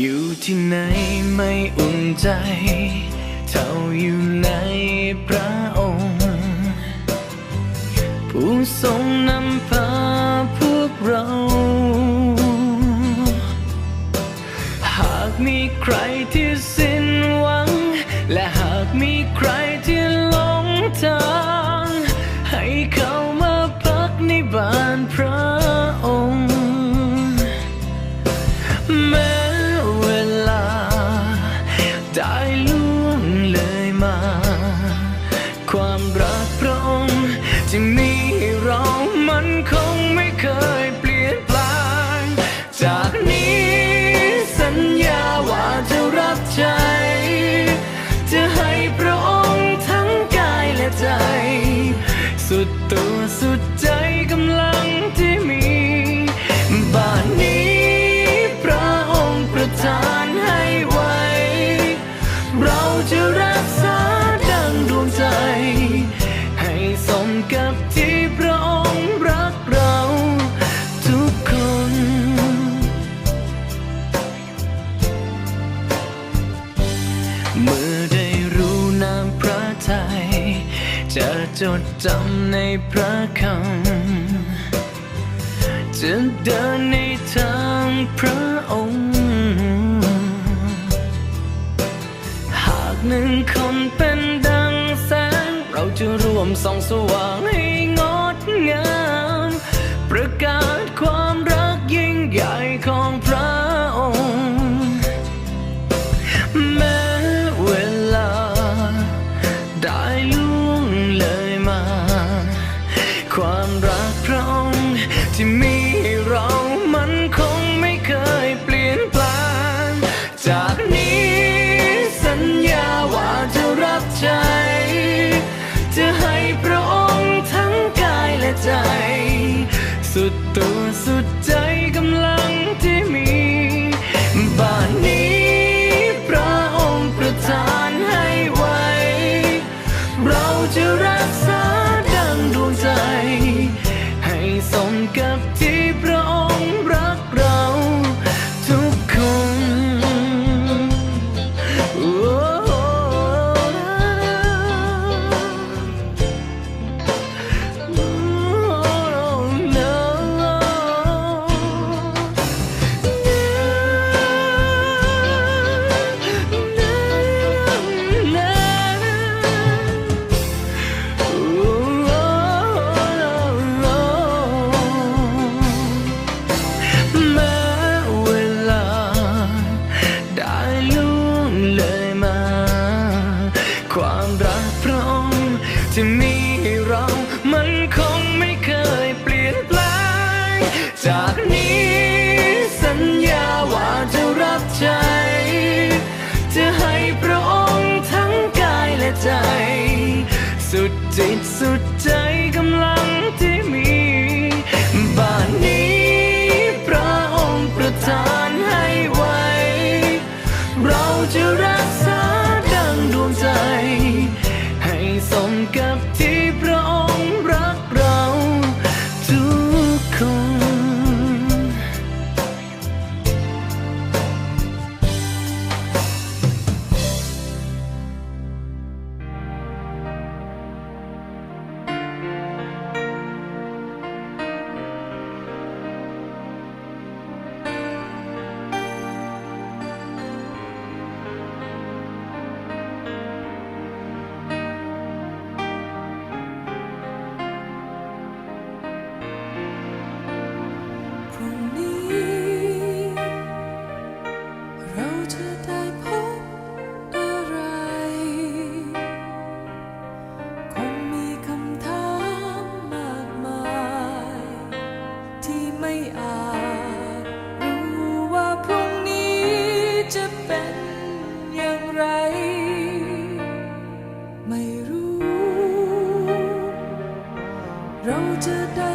อยู่ที่ไหนไม่อุ่นใจ เท่าอยู่ในพระองค์ ผู้ทรงนำพาพวกเรา หากมีใครที่ พระองทั้งกายและใจ สุดตัวสุดใจกำลัง จดจำในพระคำจะเดินในทางพระองค์ หากหนึ่งคนเป็นดังแสง เราจะร่วมส่องสว่างให้ สุดตัวสุดใจกำลังที่มีบ้านนี้พระองค์ประทานให้ไว้ เราจะ ควากพระองค์ที่มีให้เรามันคงไม่เคยเปลี่ยนแปลงจากนี้สัญญาว่าจะรับใจจะให้พระองค์ทั้งกายและใจ สุดจิตสุดใจ เร